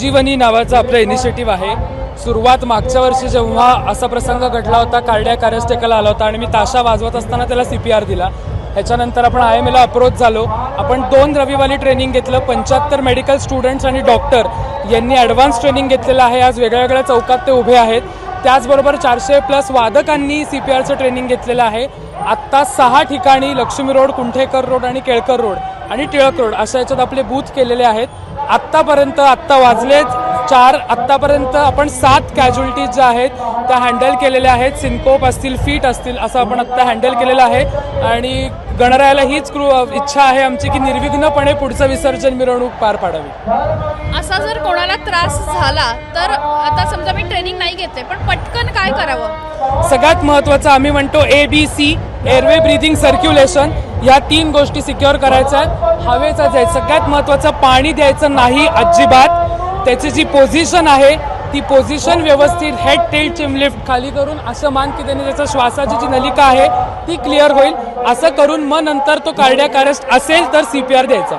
संजीवनी नावाचं आपलं इनिशिएटिव्ह आहे. सुरुवात मागच्या वर्षी जेव्हा असा प्रसंग घडला होता कार्डिया टेकला आला होता आणि मी ताशा वाजवत असताना त्याला सी पी आर दिला. ह्याच्यानंतर आपण आय एम एला अप्रोच झालो. आपण दोन रविवारी ट्रेनिंग घेतलं. पंच्याहत्तर मेडिकल स्टुडंट्स आणि डॉक्टर यांनी ॲडव्हान्स ट्रेनिंग घेतलेलं आहे. आज वेगळ्या वेगळ्या चौकात ते उभे आहेत. त्याचबरोबर चारशे प्लस वादकांनी सी पी आरचं ट्रेनिंग घेतलेलं आहे. आत्ता सहा ठिकाणी लक्ष्मी रोड कुंठेकर रोड आणि केळकर रोड. आणि टिळक रोड अशा याच्यात आपले बूथ केलेले आहेत. आत्तापर्यंत आत्ता वाजलेत चार आत्तापर्यंत आपण सात कॅज्युलिटीज ज्या आहेत त्या हँडल केलेल्या आहेत. सिनकोप असतील फीट असतील असं आपण आत्ता हँडल केलेलं आहे. आणि गणरायाला हीच इच्छा आहे आमची की निर्विघ्नपणे पुढचं विसर्जन मिरवणूक पार पाडावी. असा जर कोणाला त्रास झाला तर आता समजा मी ट्रेनिंग नाही घेतले पण पटकन काय करावं? सगळ्यात महत्त्वाचं आम्ही म्हणतो A B C airway breathing circulation या तीन गोष्टी सिक्युअर करायच्या आहेत. हवेचा द्यायचं सगळ्यात महत्त्वाचं पाणी द्यायचं नाही अजिबात. त्याची जी पोझिशन आहे ती पोझिशन व्यवस्थित हेड टेल चिमलिफ्ट खाली करून असं मान की त्याने त्याचा श्वासाची जी नलिका आहे ती क्लिअर होईल. असं करून मग नंतर तो कार्डियाक अरेस्ट असेल तर सी पी आर द्यायचा.